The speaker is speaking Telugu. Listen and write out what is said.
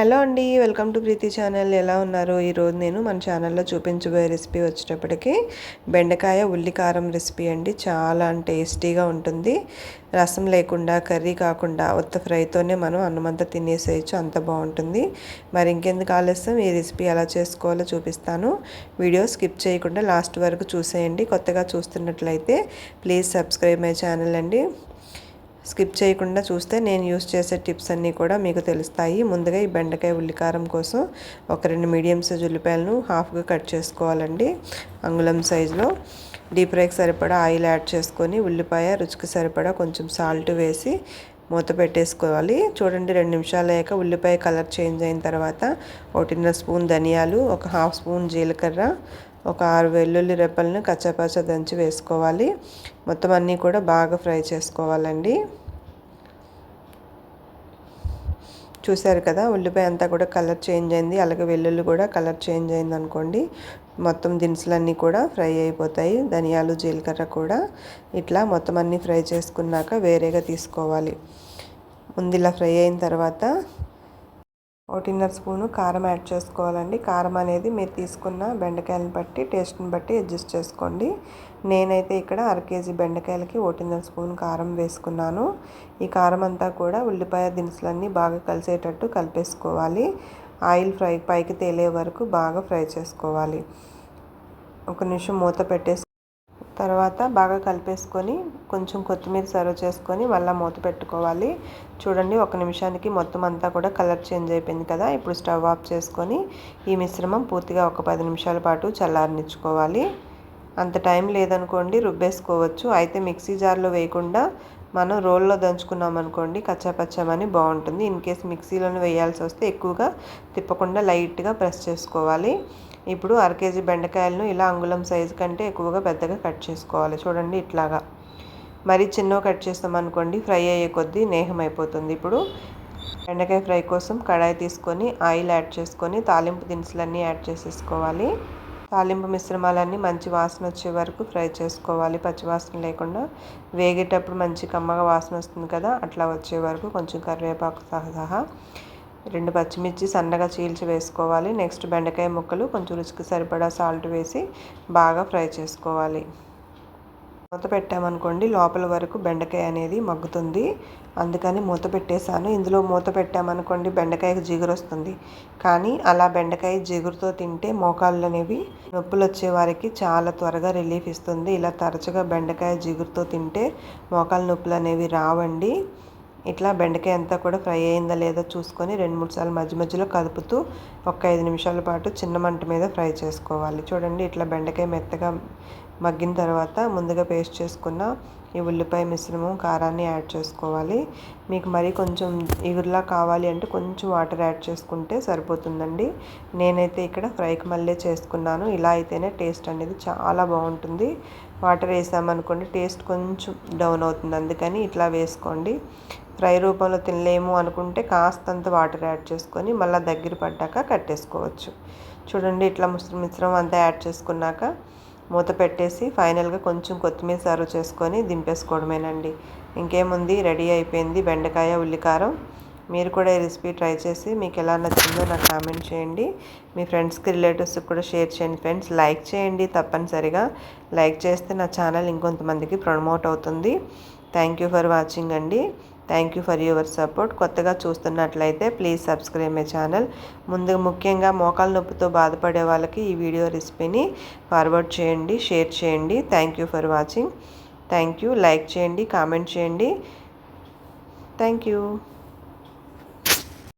హలో అండి వెల్కమ్ టు ప్రీతి ఛానల్. ఎలా ఉన్నారు? ఈరోజు నేను మన ఛానల్లో చూపించబోయే రెసిపీ వచ్చేటప్పటికి బెండకాయ ఉల్లికారం రెసిపీ అండి. చాలా టేస్టీగా ఉంటుంది. రసం లేకుండా కర్రీ కాకుండా ఉత్త ఫ్రైతోనే మనం అన్నమంతా తినేసేయచ్చు. అంత బాగుంటుంది. మరి ఇంకెందుకు ఆలస్యం? ఈ రెసిపీ ఎలా చేసుకోవాలో చూపిస్తాను. వీడియో స్కిప్ చేయకుండా లాస్ట్ వరకు చూసేయండి. కొత్తగా చూస్తున్నట్లయితే ప్లీజ్ సబ్స్క్రైబ్ మై ఛానల్ అండి. స్కిప్ చేయకుండా చూస్తే నేను యూస్ చేసే టిప్స్ అన్నీ కూడా మీకు తెలుస్తాయి. ముందుగా ఈ బెండకాయ ఉల్లికారం కోసం ఒక రెండు మీడియం సైజ్ ఉల్లిపాయలను హాఫ్గా కట్ చేసుకోవాలండి. అంగుళం సైజులో డీప్ ఫ్రైకి సరిపడా ఆయిల్ యాడ్ చేసుకొని ఉల్లిపాయ రుచికి సరిపడా కొంచెం సాల్ట్ వేసి మూత పెట్టేసుకోవాలి. చూడండి రెండు నిమిషాలు అయ్యాక ఉల్లిపాయ కలర్ చేంజ్ అయిన తర్వాత ఒకటిన్నర స్పూన్ ధనియాలు ఒక హాఫ్ స్పూన్ జీలకర్ర ఒక ఆరు వెల్లుల్లి రెప్పలను కచ్చపచ్చ దంచి వేసుకోవాలి. మొత్తం అన్నీ కూడా బాగా ఫ్రై చేసుకోవాలండి. చూసారు కదా ఉల్లిపాయ అంతా కూడా కలర్ చేంజ్ అయింది. అలాగే వెల్లుల్లి కూడా కలర్ చేంజ్ అయింది అనుకోండి. మొత్తం దినుసులన్నీ కూడా ఫ్రై అయిపోతాయి. ధనియాలు జీలకర్ర కూడా ఇట్లా మొత్తం అన్నీ ఫ్రై చేసుకున్నాక వేరేగా తీసుకోవాలి. ముందు ఇలా ఫ్రై అయిన తర్వాత ఒకటిన్నర స్పూను కారం యాడ్ చేసుకోవాలండి. కారం అనేది మీరు తీసుకున్న బెండకాయలను బట్టి టేస్ట్ని బట్టి అడ్జస్ట్ చేసుకోండి. నేనైతే ఇక్కడ అర కేజీ బెండకాయలకి ఒకటిన్నర స్పూన్ కారం వేసుకున్నాను. ఈ కారం అంతా కూడా ఉల్లిపాయ దినుసులన్నీ బాగా కలిసేటట్టు కలిపేసుకోవాలి. ఆయిల్ ఫ్రై పైకి తేలే వరకు బాగా ఫ్రై చేసుకోవాలి. ఒక నిమిషం మూత పెట్టేసి తర్వాత బాగా కలిపేసుకొని కొంచెం కొత్తిమీర సర్వ్ చేసుకొని మళ్ళీ మూత పెట్టుకోవాలి. చూడండి ఒక నిమిషానికి మొత్తం అంతా కూడా కలర్ చేంజ్ అయిపోయింది కదా. ఇప్పుడు స్టవ్ ఆఫ్ చేసుకొని ఈ మిశ్రమం పూర్తిగా ఒక పది నిమిషాల పాటు చల్లారనిచ్చుకోవాలి. అంత టైం లేదనుకోండి రుబ్బేసుకోవచ్చు. అయితే మిక్సీ జార్లో వేయకుండా మనం రోల్లో దంచుకున్నాం అనుకోండి కచ్చాపచ్చామని బాగుంటుంది. ఇన్ కేస్ మిక్సీలోనే వేయాల్సి వస్తే ఎక్కువగా తిప్పకుండా లైట్గా ప్రెస్ చేసుకోవాలి. ఇప్పుడు అర కేజీ బెండకాయలను ఇలా అంగుళం సైజు కంటే ఎక్కువగా పెద్దగా కట్ చేసుకోవాలి. చూడండి ఇట్లాగా. మరి చిన్నగా కట్ చేస్తాం అనుకోండి ఫ్రై అయ్యే కొద్దీ నేహం అయిపోతుంది. ఇప్పుడు బెండకాయ ఫ్రై కోసం కడాయి తీసుకొని ఆయిల్ యాడ్ చేసుకొని తాలింపు దినుసులన్నీ యాడ్ చేసేసుకోవాలి. తాలింపు మిశ్రమాలన్నీ మంచి వాసన వచ్చే వరకు ఫ్రై చేసుకోవాలి. పచ్చివాసన లేకుండా వేగేటప్పుడు మంచి కమ్మగా వాసన వస్తుంది కదా అట్లా వచ్చే వరకు కొంచెం కరివేపాకు సహా రెండు పచ్చిమిర్చి సన్నగా చీల్చి వేసుకోవాలి. నెక్స్ట్ బెండకాయ ముక్కలు కొంచెం రుచికి సరిపడా సాల్ట్ వేసి బాగా ఫ్రై చేసుకోవాలి. మూత పెట్టామనుకోండి లోపల వరకు బెండకాయ అనేది మగ్గుతుంది. అందుకని మూత పెట్టేశాను. ఇందులో మూత పెట్టామనుకోండి బెండకాయకి జిగురు వస్తుంది. కానీ అలా బెండకాయ జిగురుతో తింటే మోకాళ్ళు అనేవి నొప్పులు వచ్చే వారికి చాలా త్వరగా రిలీఫ్ ఇస్తుంది. ఇలా తరచుగా బెండకాయ జిగురుతో తింటే మోకాళ్ళ నొప్పులు అనేవి రావండి. ఇట్లా బెండకాయ అంతా కూడా ఫ్రై అయిందా లేదో చూసుకొని రెండు మూడు సార్లు మధ్య మధ్యలో కదుపుతూ ఒక ఐదు నిమిషాల పాటు చిన్న మంట మీద ఫ్రై చేసుకోవాలి. చూడండి ఇట్లా బెండకాయ మెత్తగా మగ్గిన తర్వాత ముందుగా పేస్ట్ చేసుకున్న ఈ ఉల్లిపాయ మిశ్రమం కారాన్ని యాడ్ చేసుకోవాలి. మీకు మరీ కొంచెం ఇగురులా కావాలి అంటే కొంచెం వాటర్ యాడ్ చేసుకుంటే సరిపోతుందండి. నేనైతే ఇక్కడ ఫ్రైకి మళ్ళీ చేసుకున్నాను. ఇలా అయితేనే టేస్ట్ అనేది చాలా బాగుంటుంది. వాటర్ వేసామనుకోండి టేస్ట్ కొంచెం డౌన్ అవుతుంది. అందుకని ఇట్లా వేసుకోండి. ఫ్రై రూపంలో తినలేము అనుకుంటే కాస్తంత వాటర్ యాడ్ చేసుకొని మళ్ళీ దగ్గర పడ్డాక కట్టేసుకోవచ్చు చూడండి ఇట్లా మిశ్రమం అంతా యాడ్ చేసుకున్నాక మూత పెట్టేసి ఫైనల్గా కొంచెం కొత్తిమీర సర్వ్ చేసుకొని దింపేసుకోవడమేనండి. ఇంకేముంది? రెడీ అయిపోయింది బెండకాయ ఉల్లికారం. మీరు కూడా ఈ రెసిపీ ట్రై చేసి మీకు ఎలా నచ్చిందో నాకు కామెంట్ చేయండి. మీ ఫ్రెండ్స్కి రిలేటివ్స్కి కూడా షేర్ చేయండి ఫ్రెండ్స్. లైక్ చేయండి తప్పనిసరిగా. లైక్ చేస్తే నా ఛానల్ ఇంకొంతమందికి ప్రమోట్ అవుతుంది. థ్యాంక్ యూ ఫర్ వాచింగ్ అండి. Thank you for your support కొత్తగా చూస్తున్నట్లయితే ప్లీజ్ సబ్స్క్రైబ్ మై ఛానల్ ముందు ముఖ్యంగా మోకాల నొప్పితో బాధపడే వాళ్ళకి ఈ వీడియో రెసిపీని ఫార్వర్డ్ చేయండి షేర్ చేయండి. Thank you for watching thank you like చేయండి కామెంట్ చేయండి. Thank you